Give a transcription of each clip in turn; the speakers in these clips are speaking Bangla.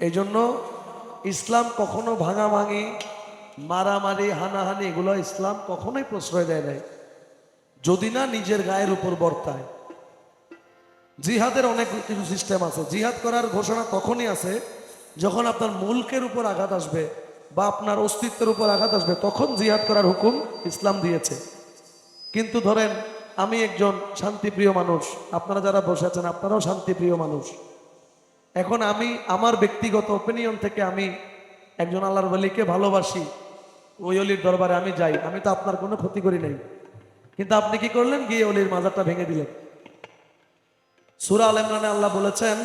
এই জন্য ইসলাম কখনো ভাঙাভাঙি, মারামারি, হানাহানি, এগুলো ইসলাম কখনোই প্রশ্রয় দেয় নাই। যদি না নিজের গায়ের উপর বর্তায়। জিহাদের অনেক কিছু সিস্টেম আছে। জিহাদ করার ঘোষণা তখনই আছে, যখন আপনার মুলকের উপর আঘাত আসবে বা আপনার অস্তিত্বের উপর আঘাত আসবে, তখন জিহাদ করার হুকুম ইসলাম দিয়েছে। কিন্তু ধরেন, আমি একজন শান্তিপ্রিয় মানুষ, আপনারা যারা বসে আছেন, আপনারাও শান্তিপ্রিয় মানুষ। এখন আমি আমার ব্যক্তিগত ওপিনিয়ন থেকে আমি একজন আল্লাহর বলিকে ভালোবাসি, ওই অলির দরবারে আমি যাই, আমি তো আপনার কোনো ক্ষতি করি নাই। কিন্তু আপনি কি করলেন? গিয়ে অলির মাজারটা ভেঙে দিলেন। সুরা আল ইমরানে আল্লাহ বলেছেন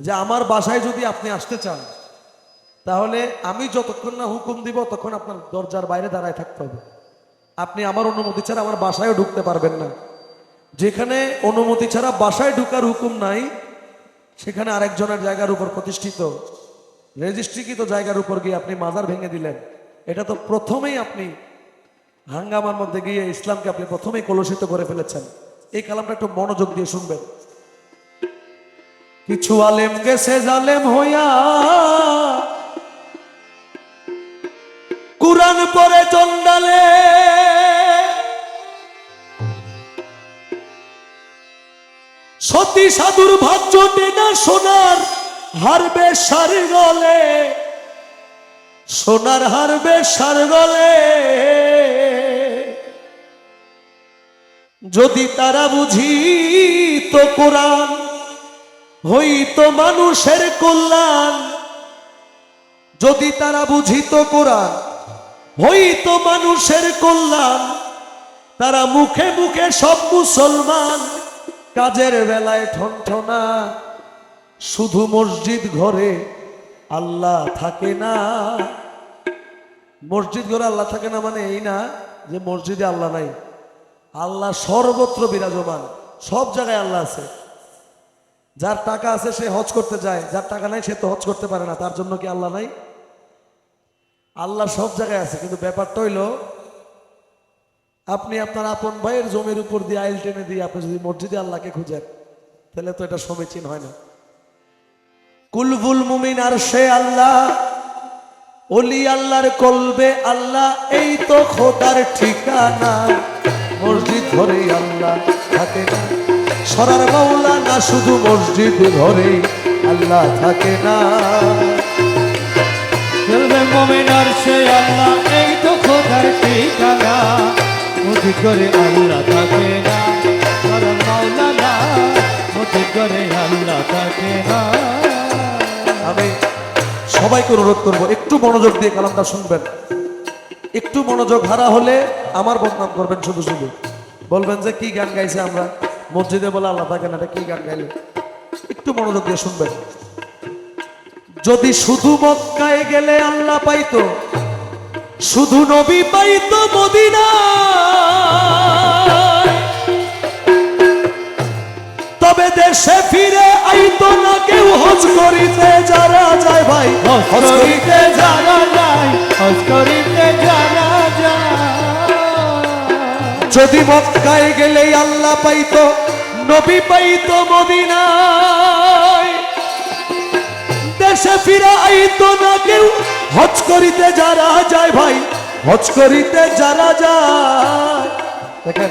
যে, আমার বাসায় যদি আপনি আসতে চান, তাহলে আমি যতক্ষণ না হুকুম দিব তখন আপনার দরজার বাইরে দাঁড়ায় থাকতে হবে। আপনি আমার অনুমতি ছাড়া আমার বাসায়ও ঢুকতে পারবেন না। যেখানে অনুমতি ছাড়া বাসায় ঢুকার হুকুম নাই সেখানে আরেকজনের জায়গার উপর প্রতিষ্ঠিত, রেজিস্ট্রিকৃত জায়গার উপর গিয়ে আপনি মাজার ভেঙে দিলেন। এটা তো প্রথমেই আপনি হাঙ্গামার মধ্যে গিয়ে ইসলামকে আপনি প্রথমেই কলুষিত করে ফেলেছেন। এই কালামটা একটু মনোযোগ দিয়ে শুনবেন। কিছু আলেম গেছে জালেম হইয়া কুরআন পরে চন্ডালে সতী সাধুর ভাজ্য টেনা সোনার হারবে সার গলে। সোনার হারবে সার গলে। যদি তারা বুঝি তো কোরআন, হইত মানুষের কল্যাণ। যদি তারা বুঝিত কোরআন, হইত মানুষের কল্যাণ। তারা মুখে মুখে সব মুসলমান। কাজের বেলায় ঠনঠনা। শুধু মসজিদ ঘরে আল্লাহ থাকে না। মসজিদ ঘরে আল্লাহ থাকে না মানে এই না যে মসজিদে আল্লাহ নাই। আল্লাহ সর্বত্র বিরাজমান, সব জায়গায় আল্লাহ আছে। যার টাকা আছে সে হজ করতে যায়, যার টাকা নাই সে তো হজ করতে পারে না, তার জন্য কি আল্লাহ নাই? আল্লাহ সব জায়গায় আছে, কিন্তু ব্যাপারটা হইল আপনি আপনার আপন ভাইয়ের জমির উপর দিয়ে আইল টেনে দিয়ে আপনি যদি মসজিদে আল্লাহকে খুঁজেন, তাহলে তো এটা সমীচীন হয় না। কুলবুল মুমিন আর সে আল্লাহ, অলি আল্লাহর কলবে আল্লাহ, এই তো খোদার ঠিকানা। মসজিদ ঘরে আল্লাহ থাকে না। সরার মাওলা না, শুধু মসজিদ ঘরে আল্লাহ থাকে না। মোমেনার সে আল্লাহ, এই তো খোদার ঠিকানা। করে আল্লাহ থাকে আমি সবাইকে অনুরোধ করব, একটু মনোযোগ দিয়ে কালামটা শুনবেন। একটু মনোযোগ হারা হলে আমার বদনাম করবেন শুধু শুধু। বলবেন যে, কি গান গাইছে আমরা? মসজিদে বলে, আল্লাহ থাকে না কি গান গাইলে? একটু মনোযোগ দিয়ে শুনবেন। যদি শুধু মক্কায় গেলে আল্লাহ পাইতো শুধু নবী পাইতো মদিনা তবে দেশে ফিরে আইতো না কেউ হজ করিতে যারা যায় ভাই। হজ করিতে জানা যায় হজ করিতে জানা যায়। যদি মক্কায় গেলেই আল্লাহ পাইতো নবী পাইতো মদিনায়। দেশে ফিরে আইতো না কেউ হজ করিতে যারা যায় ভাই, হজ করিতে যারা যায়। দেখেন,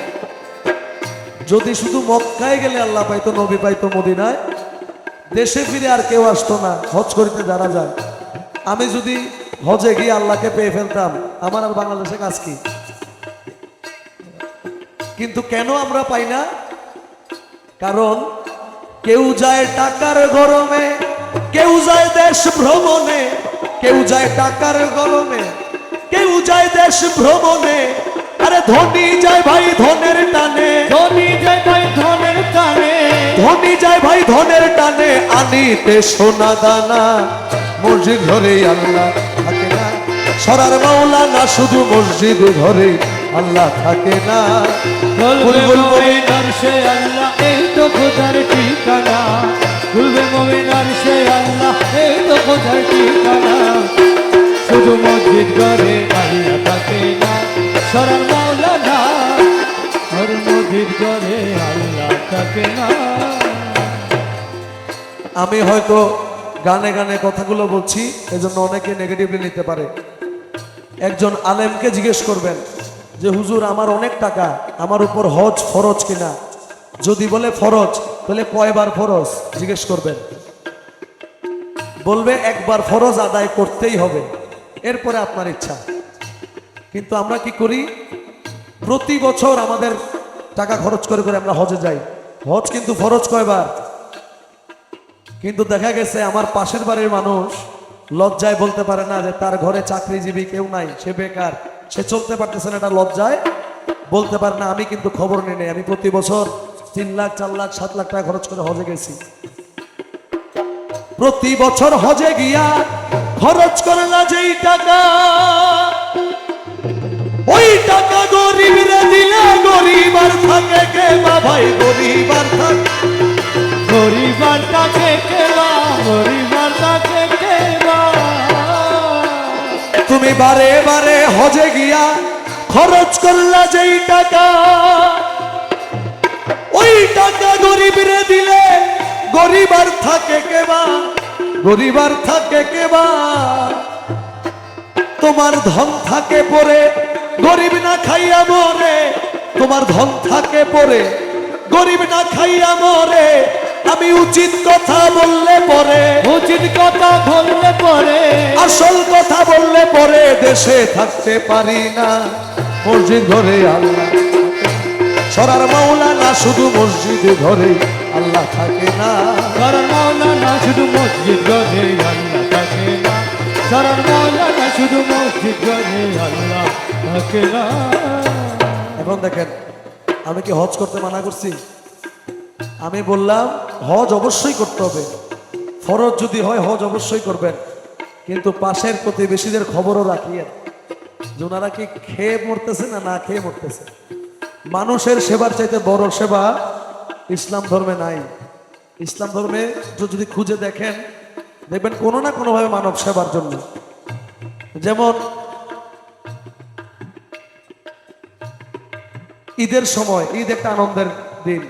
যদি শুধু মক্কায় গেলে আল্লাহ পাইতো, নবী পাইতো মদিনায়, দেশে ফিরে আর কেউ আসতো না, হজ করিতে যারা যায়। আমি যদি হজে গিয়ে আল্লাহকে পেয়ে ফেলতাম, আমার আর বাংলাদেশে কাজ কি? কিন্তু কেন আমরা পাই না? কারণ, কেউ যায় টাকার গরমে, কেউ যায় দেশ ভ্রমণে কেউ যায় টাকার গরমে কেউ যায় দেশ ভ্রমণে। আরে ধনী যায় ভাই ধনের টানে। ধনী যে ভাই ধনের টানে। ধনী যায় ভাই ধনের টানে। আনিতে সোনা দানা মসজিদ ঘরে আল্লাহ থাকে না। সরার মাওলা না শুধু মসজিদ ঘরে আল্লাহ থাকে না। সে আল্লাহ এই তো খোদার এই ঠিকানা শুধু মসজিদ করে আল্লাহ থাকে না সরার মাওলা আর মসজিদ করে আল্লাহ থাকে না আমি হয়তো গানে গানে কথাগুলো বলছি, এজন্য অনেকে নেগেটিভলি নিতে পারে। একজন আলেমকে জিজ্ঞেস করবেন যে, হুজুর, আমার অনেক টাকা, আমার উপর হজ ফরজ কিনা? যদি বলে ফরজ, তাহলে কয়বার ফরজ? জিজ্ঞেস করবেন। বলবে, একবার ফরজ আদায় করতেই হবে। এরপরে আপনার ইচ্ছা। কিন্তু আমরা কি করি? প্রতি বছর আমাদের টাকা খরচ করে করে আমরা হজে যাই। হজ কিন্তু ফরজ কয়বার? কিন্তু দেখা গেছে, আমার পাশের বাড়ির মানুষ লজ্জায় বলতে পারে না যে, তার ঘরে চাকরিজীবী কেউ নাই, সে বেকার, সে চলতে পারতেছে না। এটা লজ্জায় বলতে পারে না। আমি কিন্তু খবর নিই। আমি প্রতি বছর তিন লাখ, চার লাখ, সাত লাখ টাকা খরচ করে হজে গেছি। প্রতি বছর হজে গিয়া খরচ করে না যেই টাকা ওই টাকা গরিবরে দিলে গরিব আর থাকে কে বা ভাই গরিব আর থাকে। গরিবার তাকে কেলা গরিবার তাকে কেলা তুমি বারে বারে হজে গিয়া খরচ করলা যেই টাকা ওই টাকা গরিবরে দিলে গরিবার থাকে কেবা গরিবার থাকে কেবা তোমার ধন থাকে পরে গরিব না খাইয়া মরে। তোমার ধন থাকে পরে গরিব না খাইয়া মরে। আমি উচিত কথা বললে পরে। উচিত কথা বললে পরে। আসল কথা বললে পরে দেশে থাকতে পারি না। মসজিদ ঘরে আল্লাহ সরার মাওলা না শুধু মসজিদ ঘরে আল্লাহ থাকে না। মাওলানা শুধু মসজিদ গড়ে আল্লাহ থাকে না। মাওলানা শুধু মসজিদ গড়ে আল্লাহ থাকে না। এখন দেখেন আমি কি হজ করতে মানা করছি? আমি বললাম হজ অবশ্যই করতে হবে। ফরজ যদি হয় হজ অবশ্যই করবেন। কিন্তু পাশের প্রতিবেশীদের খবরও রাখিয়েন। যে ওনারা কি খেয়ে মরতেছে না না খেয়ে মরতেছে? মানুষের সেবার চাইতে বড় সেবা ইসলাম ধর্মে নাই। ইসলাম ধর্মে যদি খুঁজে দেখেন, দেখবেন কোনো না কোনোভাবে মানব সেবার জন্য। যেমন ঈদের সময়, ঈদ একটা আনন্দের দিন।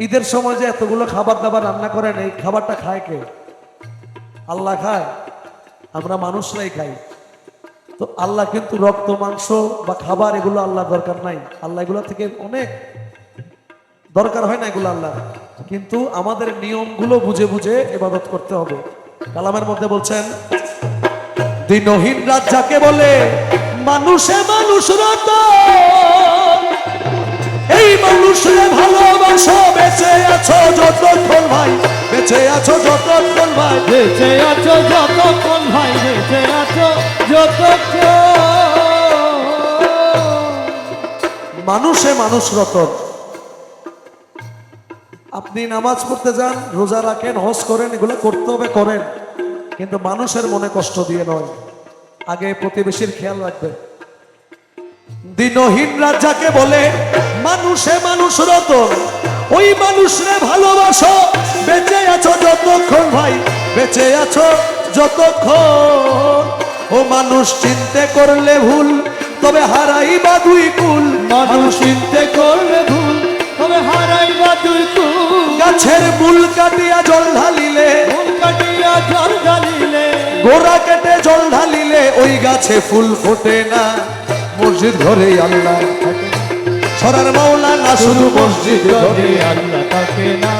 ঈদের সময় যে এতগুলো খাবার দাবার রান্না করেন, এই খাবারটা খায় কে? আল্লাহ খায়। আমরা মানুষরাই খাই। তো আল্লাহ কিন্তু রক্ত, মাংস বা খাবার এগুলো আল্লাহ দরকার নাই। আল্লাহ এগুলো থেকে অনেক দরকার হয় না এগুলো আল্লাহ কিন্তু আমাদের নিয়মগুলো বুঝে বুঝে এবাদত করতে হবে। কালামের মধ্যে বলছেন দিনহীন রাত যাকে বলে মানুষে মানুষ রত এই মানুষে ভালোবাসো বেঁচে আছো যতক্ষণ ভাই বেঁচে আছো যতক্ষণ ভাই। বেঁচে আছো যতক্ষণ ভাই বেঁচে আছো যতক্ষণ। মানুষে মানুষ রতন আপনি নামাজ পড়তে যান রোজা রাখেন হজ করেন এগুলো করতে হবে করেন। কিন্তু মানুষের মনে কষ্ট দিয়ে নয়। আগে প্রতিবেশীর খেয়াল রাখবেন দিনহীন রাত যাকে বলে মানুষে মানুষ রতন ওই মানুষরে ভালোবাসো। বেঁচে আছো যতক্ষণ ভাই বেঁচে আছো যতক্ষণ। ও মানুষ চিনতে করলে ভুল তবে হারাই বা দুই কুল। মানুষ চিনতে করলে ভুল তবে হারাইবা তুই কুল। মূল কাটিয়া জল ঢালিলে কাটিয়া জল ঢালিলে গোড়া কেটে জল ঢালিলে ওই গাছে ফুল ফোটে না। মসজিদ ঘরে আল্লাহ থাকে সরার মাওলা না শুধু মসজিদ ঘরে আল্লাহ থাকে না।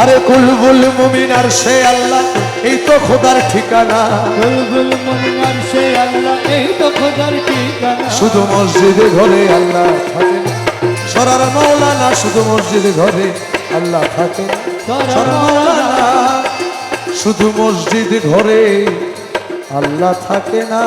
আরে কুলবুল মুমিন আর সে আল্লাহ এই তো খোদার ঠিকানা। বুলবুল মনিয়ার সে আল্লাহ এই তো খোদার ঠিকানা। শুধু মসজিদে ঘরে আল্লাহ থাকে সরার মাওলা না শুধু মসজিদে ঘরে আল্লাহ থাকে শুধু মসজিদ ঘরে আল্লাহ থাকে না।